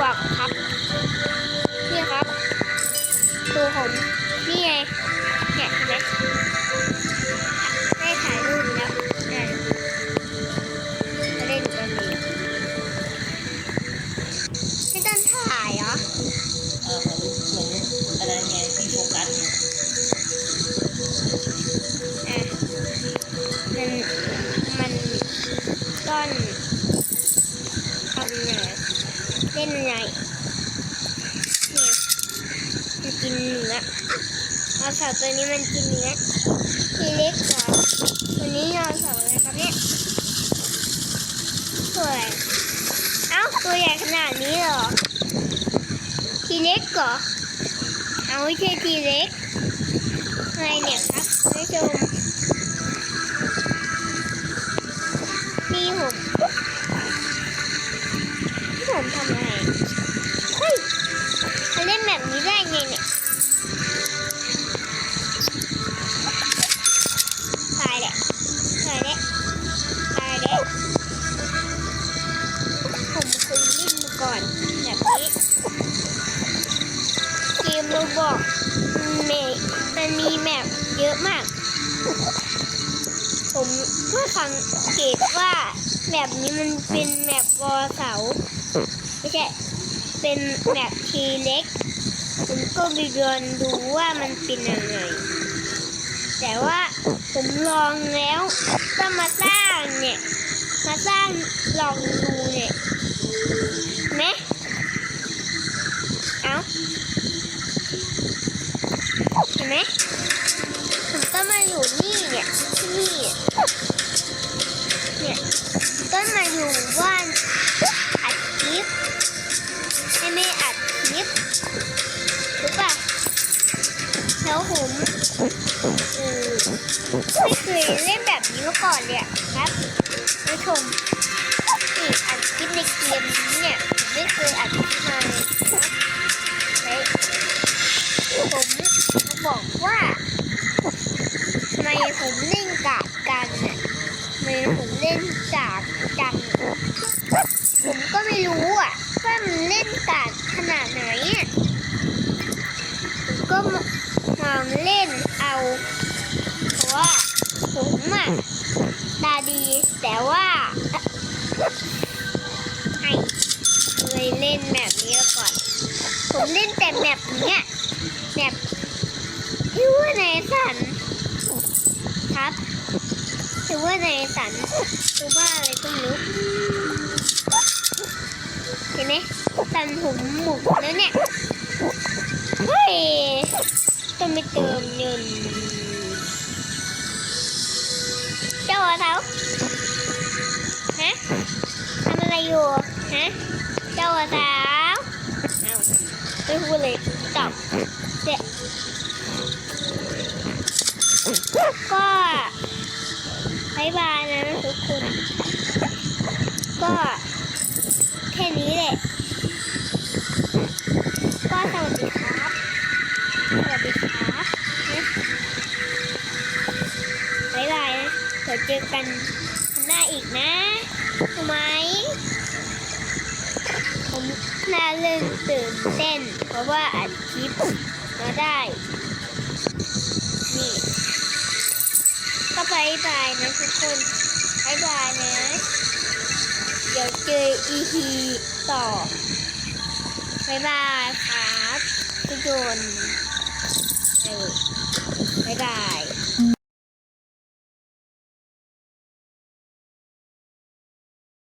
บอกครับ นี่ครับดูผมนี่ไงเนี่ยเห็นไหมได้ถ่ายรูปแล้วเนี่ยมาเล่นกันเองไม่ต้องถ่ายเหรอเออเหมือนเหมือะไรไงที่โฟกัสไงอะมันมันต้นทำไง เล่นใหญ่เนี่ยมันกินเนื้อเอาสาวตัวนี้มันกินเนื้อทีเล็กกว่าตัวนี้เอาสาวอะไรครับเนี่ยสวยเอ้าตัวใหญ่ขนาดนี้เหรอทีเล็กเหรอเอาไม่ใช่ทีเล็ก บอกเมมันมีแมปเยอะมาก ผมก็สังเกตว่าแบบนี้มันเป็นแมปวอเสาไม่ใช่ เป็นแมปทีเล็ก ผมก็ไปเดินดูว่ามันเป็นยังไง แต่ว่าผมลองแล้วก็มาสร้างเนี่ย มาสร้างลองดูเนี่ยไหมเอา ห็นไหมผมก็มาอยู่นี่เนี่ยที่นี่เนี่ยก็มาอยู่บ้านอัดคลิปให้แม่อัดคลิปรู้ป่ะแล้วผมเออไม่เคยเล่นแบบนี้มาก่อนเลยครับผู้ชมนี่อัดคลิปในเกมนี้เนี่ยไม่เคยอัด ว่าทำไมผมเล่นกาดกันเนี่ยทำไมผมเล่นจากจังผมก็ไม่รู้อะว่ามันเล่นกาดขนาดไหนอะผมก็มาเล่นเอาเพราะว่าผมอะตาดีแต่ว่าให้เคยเล่นแบบนี้มาก่อน ผมเล่นแต่แบบเนี้ยแบบที่ว่าในสันครับ ว่าในสันคือว่าอะไรก็ไม่รู้เห็นไหมสันผมหมุกแล้วเนี่ยเฮ้ยต้องไปเติมเงินเจ้าเท้าฮะทำอะไรอยู่ฮะเจ้าเท้าเอาไม่พูดเลยจบเด็ก็ บายบายนะทุกคน ก็แค่นี้แหละ ก็สวัสดีครับ สวัสดีครับบายบายนะเดี๋ยวเจอกันหน้าอีกนะทำไมผมน่าเริ่มตื่นเต้น เพราะว่าอัดคลิปมาได้ นี่ บายบายนะทุกคนบายบายนะ เดี๋ยวเจออีฮีต่อบายบายครับทุกคนเออบายบาย